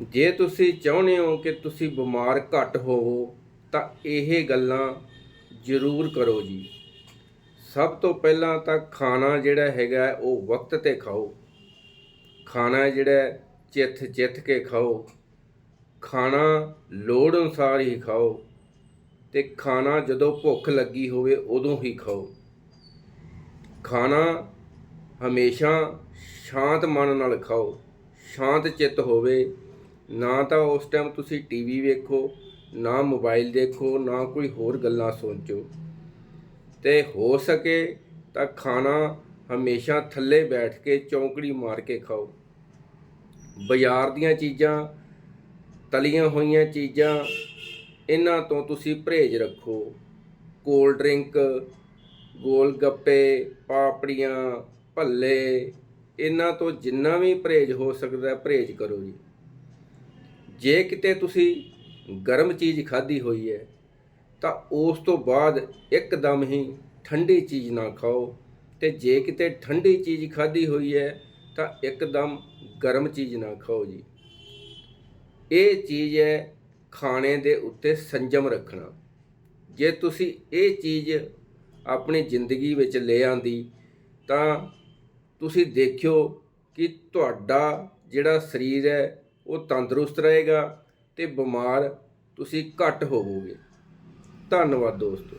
ਜੇ ਤੁਸੀਂ ਚਾਹੁੰਦੇ ਹੋ ਕਿ ਤੁਸੀਂ ਬਿਮਾਰ ਘੱਟ ਹੋਵੋ, ਤਾਂ ਇਹ ਗੱਲਾਂ ਜ਼ਰੂਰ ਕਰੋ ਜੀ। ਸਭ ਤੋਂ ਪਹਿਲਾਂ ਤਾਂ ਖਾਣਾ ਜਿਹੜਾ ਹੈਗਾ, ਉਹ ਵਕਤ ਤੇ ਖਾਓ। ਖਾਣਾ ਜਿਹੜਾ ਚਿੱਥ ਚਿੱਥ ਕੇ ਖਾਓ। ਖਾਣਾ ਲੋੜ ਅਨੁਸਾਰ ਹੀ ਖਾਓ ਤੇ ਖਾਣਾ ਜਦੋਂ ਭੁੱਖ ਲੱਗੀ ਹੋਵੇ, ਉਦੋਂ ਹੀ ਖਾਓ। ਖਾਣਾ ਹਮੇਸ਼ਾ ਸ਼ਾਂਤ ਮਨ ਨਾਲ ਖਾਓ। ਸ਼ਾਂਤ ਚਿੱਤ ਹੋਵੇ ਨਾ ਤਾਂ ਉਸ ਟਾਈਮ ਤੁਸੀਂ ਟੀਵੀ ਵੇਖੋ ਨਾ ਮੋਬਾਈਲ ਦੇਖੋ ਨਾ ਕੋਈ ਹੋਰ ਗੱਲਾਂ ਸੋਚੋ। ਤੇ ਹੋ ਸਕੇ ਤਾਂ ਖਾਣਾ ਹਮੇਸ਼ਾ ਥੱਲੇ ਬੈਠ ਕੇ ਚੌਂਕੜੀ ਮਾਰ ਕੇ ਖਾਓ। ਬਾਜ਼ਾਰ ਦੀਆਂ ਚੀਜ਼ਾਂ ਤਲੀਆਂ ਹੋਈਆਂ ਚੀਜ਼ਾਂ ਇਹਨਾਂ ਤੋਂ ਤੁਸੀਂ ਪਰਹੇਜ਼ ਰੱਖੋ। ਕੋਲਡ ਡਰਿੰਕ ਗੋਲ ਗੱਪੇ ਪਾਪੜੀਆਂ ਭੱਲੇ ਇਹਨਾਂ ਤੋਂ ਜਿੰਨਾ ਵੀ ਪਰਹੇਜ਼ ਹੋ ਸਕਦਾ ਹੈ, ਪਰਹੇਜ਼ ਕਰੋ ਜੀ। ਜੇ ਕਿਤੇ ਤੁਸੀਂ ਗਰਮ ਚੀਜ਼ ਖਾਧੀ ਹੋਈ ਹੈ, ਤਾਂ ਉਸ ਤੋਂ ਬਾਅਦ ਇੱਕਦਮ ਹੀ ਠੰਡੀ ਚੀਜ਼ ਨਾ ਖਾਓ। ਤੇ ਜੇ ਕਿਤੇ ਠੰਡੀ ਚੀਜ਼ ਖਾਧੀ ਹੋਈ ਹੈ, ਤਾਂ ਇੱਕਦਮ ਗਰਮ ਚੀਜ਼ ਨਾ ਖਾਓ ਜੀ। ਇਹ ਚੀਜ਼ ਹੈ ਖਾਣੇ ਦੇ ਉੱਤੇ ਸੰਜਮ ਰੱਖਣਾ। ਜੇ ਤੁਸੀਂ ਇਹ ਚੀਜ਼ ਆਪਣੀ ਜ਼ਿੰਦਗੀ ਵਿੱਚ ਲੈ ਆਂਦੀ, ਤਾਂ ਤੁਸੀਂ ਦੇਖਿਓ ਕਿ ਤੁਹਾਡਾ ਜਿਹੜਾ ਸਰੀਰ ਹੈ ਉਹ ਤੰਦਰੁਸਤ ਰਹੇਗਾ ਤੇ ਬਿਮਾਰ ਤੁਸੀਂ ਘੱਟ ਹੋਵੋਗੇ। ਧੰਨਵਾਦ ਦੋਸਤੋ।